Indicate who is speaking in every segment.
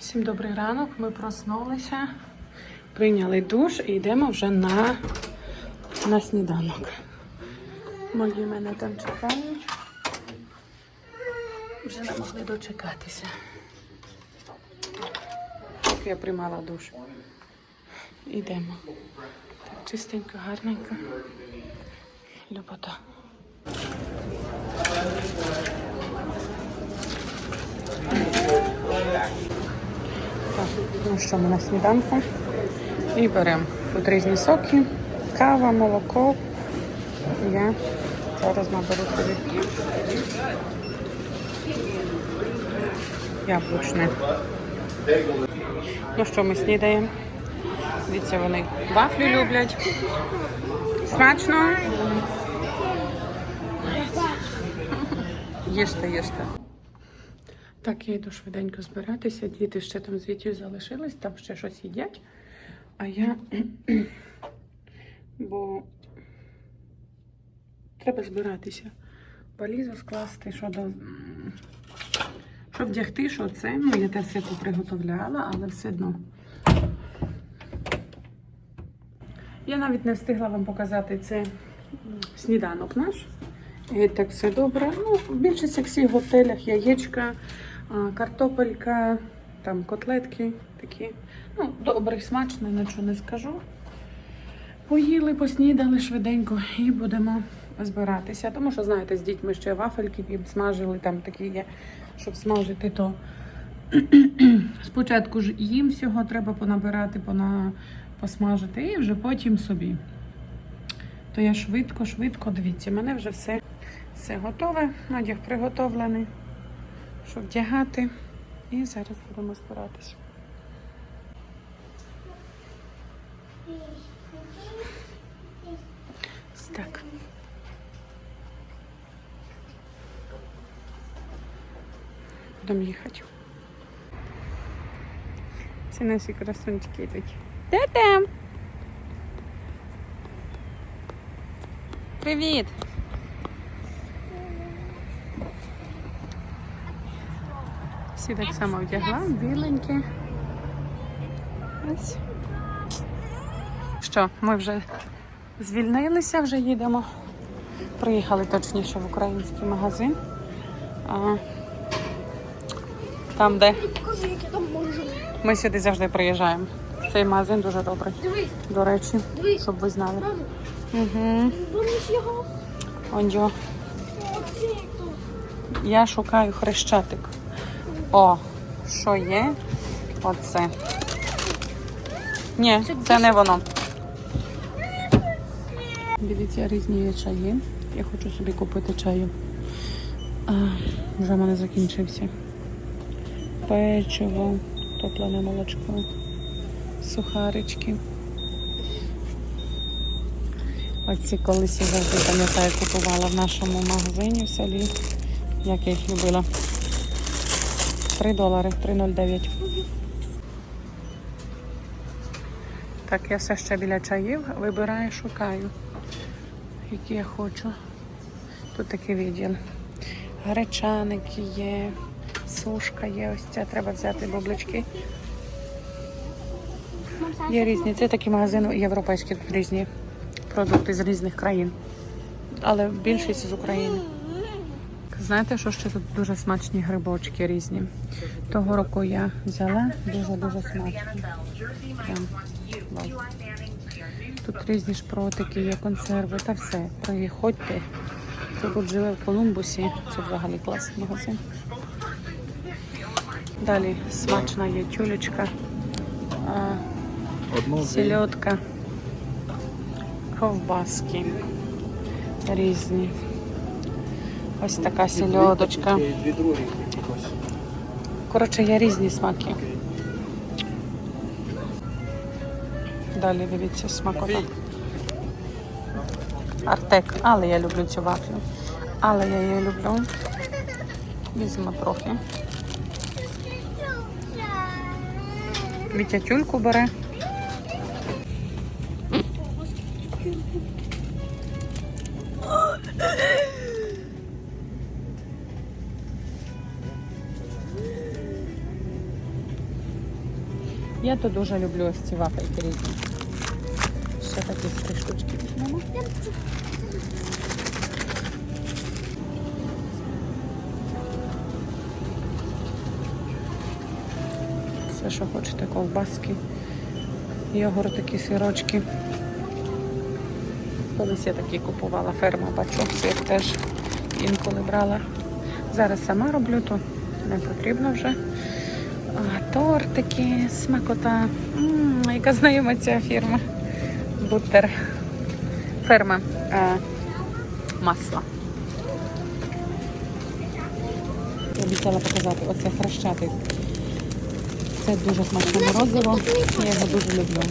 Speaker 1: Всім добрий ранок. Ми проснулися, прийняли душ і йдемо вже на, на сніданок. Мої мене там чекають. Вже не могли дочекатися. Так я приймала душ. Йдемо. Так, чистенько, гарненько. Любота. Ну що ми на сніданку? І беремо тут різні соки, кава, молоко. Я зараз наберу собі яблучне. Ну що, ми снідаємо? Дивіться, вони вафлі люблять. Смачно? Їжте, їжте. Так, я йду швиденько збиратися. Діти ще там з Вітю залишились, там ще щось їдять. А я. Бо треба збиратися. Валізу скласти, що до. Що вдягти, що це. Ну, я те все поприготовляла, але все одно. Я навіть не встигла вам показати це сніданок наш. І так все добре. Ну, в всіх готелях яєчка, картопелька, там котлетки такі. Ну, добре, смачно, нічого не скажу. Поїли, поснідали швиденько і будемо збиратися. Тому що, знаєте, з дітьми ще вафельки підсмажили, там такі є, щоб смажити, то спочатку ж їм всього треба понабирати, пона... посмажити, і вже потім собі. То я швидко, швидко, дивіться, мене вже все, все готове, одяг приготовлений, щоб вдягати. І зараз будемо збиратися. Так. Будемо їхати. Ці наші красунчики йдуть. Де Привіт! Всі так само вдягла, біленькі. Ось. Що, ми вже звільнилися, вже їдемо. Приїхали точніше в український магазин. А, там, де ми сюди завжди приїжджаємо. Цей магазин дуже добрий. До речі, щоб ви знали. Угу.
Speaker 2: його? Оце.
Speaker 1: Я шукаю хрещатик. О, що є? Оце. Ні, це не воно. Дивіться, різні чаї. Я хочу собі купити чаю. А, вже в мене закінчився. Печиво, топлене молочко, сухарички. Оці колись я завжди пам'ятаю, купувала в нашому магазині в селі. Як я їх любила. 3 долари, 3,09. Так, я все ще біля чаїв вибираю, шукаю, які я хочу. Тут такий відділ. Гречаники є, сушка є, ось ця треба взяти бублички. Є різні. Це такі магазини європейські, тут різні продукти з різних країн. Але більшість з України. Знаєте, що ще тут дуже смачні грибочки різні. Того року я взяла дуже-дуже смачні. Прям, вау. Тут різні шпротики, є консерви та все. Приходьте. Хто тут живе в Колумбусі, це взагалі класний магазин. Далі смачна є тюлечка, а,
Speaker 3: Одну
Speaker 1: сельодка, ковбаски різні. Ось така
Speaker 3: якось.
Speaker 1: Коротше, є різні смаки. Далі дивіться смакота. Артек. Але я люблю цю вафлю. Але я її люблю. Візьму трохи. Вітя тюльку бере. Я то дуже люблю ось ці вафельки різні. Ще такі три штучки. Все, що хочете, ковбаски, йогуртики, сирочки. Колись я такі купувала ферма, бачу, сир теж інколи брала. Зараз сама роблю, то не потрібно вже. Тортики, смакота. М, яка знайома ця фірма. Буттер. Ферма е, масла. Я обіцяла показати оце хрещатий. Це дуже смачне морозиво. Я його дуже люблю.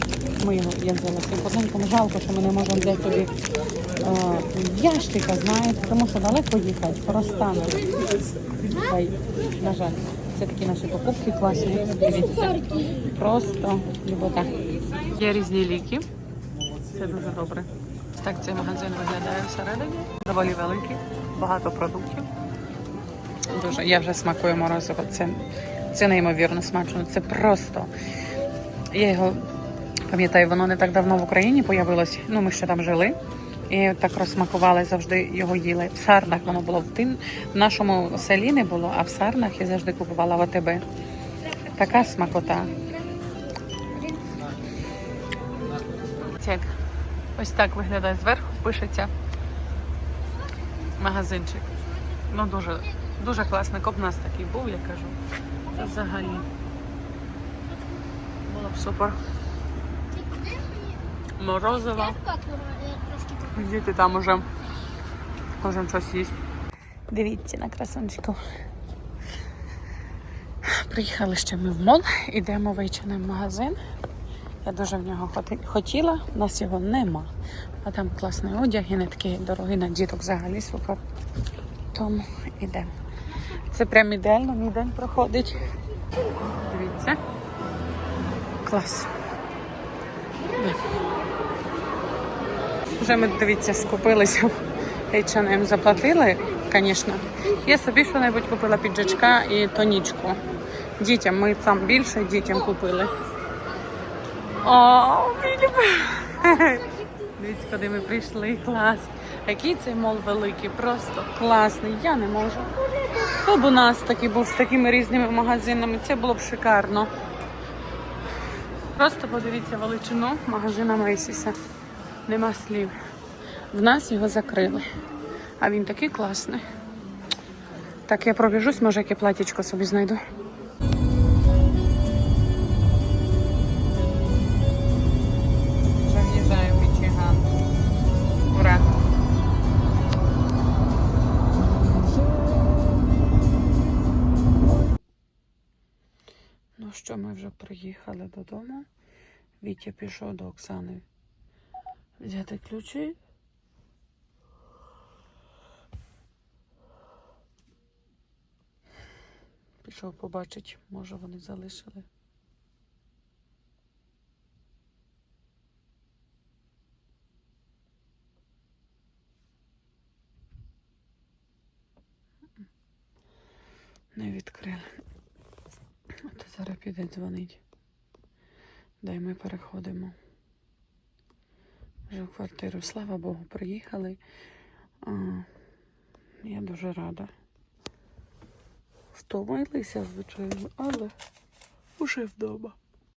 Speaker 1: Ми його я. Жалко, що ми не можемо взяти собі е, ящика, знаєте, тому що далеко їхати, розтане. На жаль, це такі наші покупки класні. Дивіться. Просто любота. Є різні ліки. Це дуже добре. Так цей магазин виглядає всередині. Доволі великий, багато продуктів. Дуже. Я вже смакую морозиво. Це, це неймовірно смачно. Це просто. Я його пам'ятаю, воно не так давно в Україні появилось. Ну, ми ще там жили. І так розсмакували, завжди його їли. В сарнах воно було в тим. В нашому селі не було, а в сарнах я завжди купувала в АТБ. Така смакота. Ось так виглядає зверху, пишеться магазинчик. Ну дуже, дуже класний. Коп нас такий був, я кажу. Це взагалі. Було б супер. Морозиво. Діти там уже кожен щось їсть. Дивіться на красунчику. Приїхали ще ми в мол, ідемо в H&M магазин. Я дуже в нього хотіла, у нас його нема. А там класний одяг і не такий дорогий на діток взагалі супер. Тому йдемо. Це прям ідеально, мій день проходить. Дивіться. Клас. Вже ми, дивіться, скупилися H&M, заплатили, звісно. Я собі що-небудь купила піджачка і тонічку. Дітям ми там більше дітям купили. О. Дивіться, куди ми прийшли. Клас. Який цей мол великий, просто класний. Я не можу. Хто б у нас такий був з такими різними магазинами, це було б шикарно. Просто подивіться величину магазина Мейсіса. Нема слів. В нас його закрили. А він такий класний. Так, я пробіжусь, може, яке платічко собі знайду. Ну що, ми вже приїхали додому. Вітя пішов до Оксани взяти ключі. Пішов побачить, може вони залишили. Не відкрили. От зараз піде дзвонить. Дай ми переходимо. Вже в квартиру. Слава Богу, приїхали. А, я дуже рада. Втомилися, звичайно, але вже вдома.